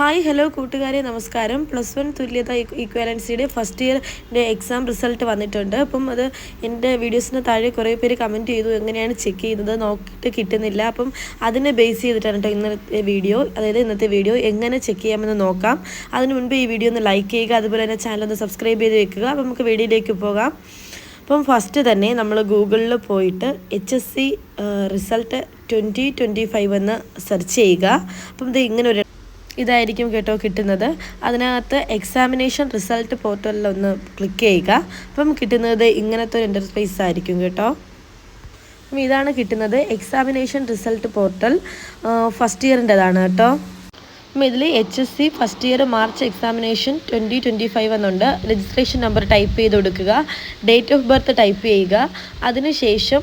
Hi hello കൂട്ടുകാരെ. നമസ്കാരം. Plus one തുല്യത ഇക്വാലൻസിയുടെ ഫസ്റ്റ് ഇയറിന്റെ എക്സാം റിസൾട്ട് വന്നിട്ടുണ്ട്. അപ്പം അത് എന്റെ വീഡിയോസിന് താഴെ കുറേ പേര് കമന്റ് ചെയ്തു എങ്ങനെയാണ് ചെക്ക് ചെയ്യുന്നത് നോക്കിയിട്ട് കിട്ടുന്നില്ല. അപ്പം അതിനെ ബേസ് ചെയ്തിട്ടാണ് കേട്ടോ ഇന്നത്തെ വീഡിയോ അതായത് ഇന്നത്തെ വീഡിയോ എങ്ങനെ ചെക്ക് ചെയ്യാമെന്ന് നോക്കാം. അതിന് മുൻപ് ഈ വീഡിയോ ഒന്ന് ലൈക്ക് ചെയ്യുക. അതുപോലെ തന്നെ ചാനൽ ഒന്ന് സബ്സ്ക്രൈബ് ചെയ്ത് വെക്കുക. അപ്പം നമുക്ക് വീഡിയോയിലേക്ക് പോകാം. അപ്പം ഫസ്റ്റ് തന്നെ നമ്മൾ ഗൂഗിളിൽ പോയിട്ട് H S C result twenty twenty five എന്ന് സെർച്ച് ചെയ്യുക. അപ്പം ഇത് ഇങ്ങനെ ഒരു ഇതായിരിക്കും കേട്ടോ കിട്ടുന്നത്. അതിനകത്ത് എക്സാമിനേഷൻ റിസൾട്ട് പോർട്ടലിൽ ഒന്ന് ക്ലിക്ക് ചെയ്യുക. അപ്പം കിട്ടുന്നത് ഇങ്ങനത്തെ ഒരു ഇന്റർഫേസ് ആയിരിക്കും കേട്ടോ. അപ്പം ഇതാണ് കിട്ടുന്നത് എക്സാമിനേഷൻ റിസൾട്ട് പോർട്ടൽ ഫസ്റ്റ് ഇയറിന്റെതാണ് കേട്ടോ. അപ്പം ഇതിൽ H S C first year March examination twenty twenty five എന്നുണ്ട് രജിസ്ട്രേഷൻ നമ്പർ ടൈപ്പ് ചെയ്ത് കൊടുക്കുക. ഡേറ്റ് ഓഫ് ബർത്ത് ടൈപ്പ് ചെയ്യുക. അതിനുശേഷം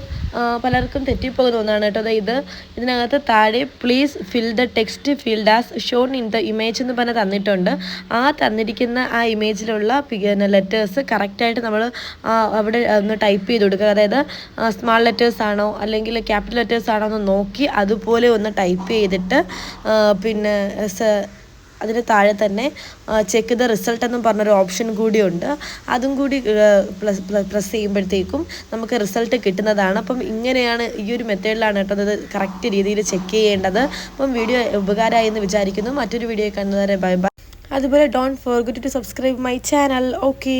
പലർക്കും തെറ്റിപ്പോകുന്ന ഒന്നാണ് കേട്ടോ. ഇത് ഇതിനകത്ത് താഴെ please fill the text field as shown in the image എന്ന് പറഞ്ഞ് തന്നിട്ടുണ്ട്. ആ തന്നിരിക്കുന്ന ആ ഇമേജിലുള്ള പിന്നെ ലെറ്റേഴ്സ് കറക്റ്റായിട്ട് നമ്മൾ അവിടെ ഒന്ന് ടൈപ്പ് ചെയ്ത് കൊടുക്കുക. അതായത് സ്മാൾ ലെറ്റേഴ്സ് ആണോ അല്ലെങ്കിൽ ക്യാപിറ്റൽ ലെറ്റേഴ്സ് ആണോ എന്ന് നോക്കി അതുപോലെ ഒന്ന് ടൈപ്പ് ചെയ്തിട്ട് പിന്നെ അതിന് താഴെ തന്നെ ചെക്ക് ദ റിസൾട്ട് എന്നും പറഞ്ഞൊരു ഓപ്ഷൻ കൂടിയുണ്ട് അതും കൂടി പ്ലസ് പ്രസ് ചെയ്യുമ്പോഴത്തേക്കും നമുക്ക് റിസൾട്ട് കിട്ടുന്നതാണ്. അപ്പം ഇങ്ങനെയാണ് ഈ ഒരു മെത്തേഡിലാണ് കേട്ടോ അത് കറക്റ്റ് രീതിയിൽ ചെക്ക് ചെയ്യേണ്ടത്. അപ്പം വീഡിയോ ഉപകാരമായി എന്ന് വിചാരിക്കുന്നു. മറ്റൊരു വീഡിയോ കാണുന്നവരെ ബൈ ബൈ അതുപോലെ don't forget to subscribe my channel okay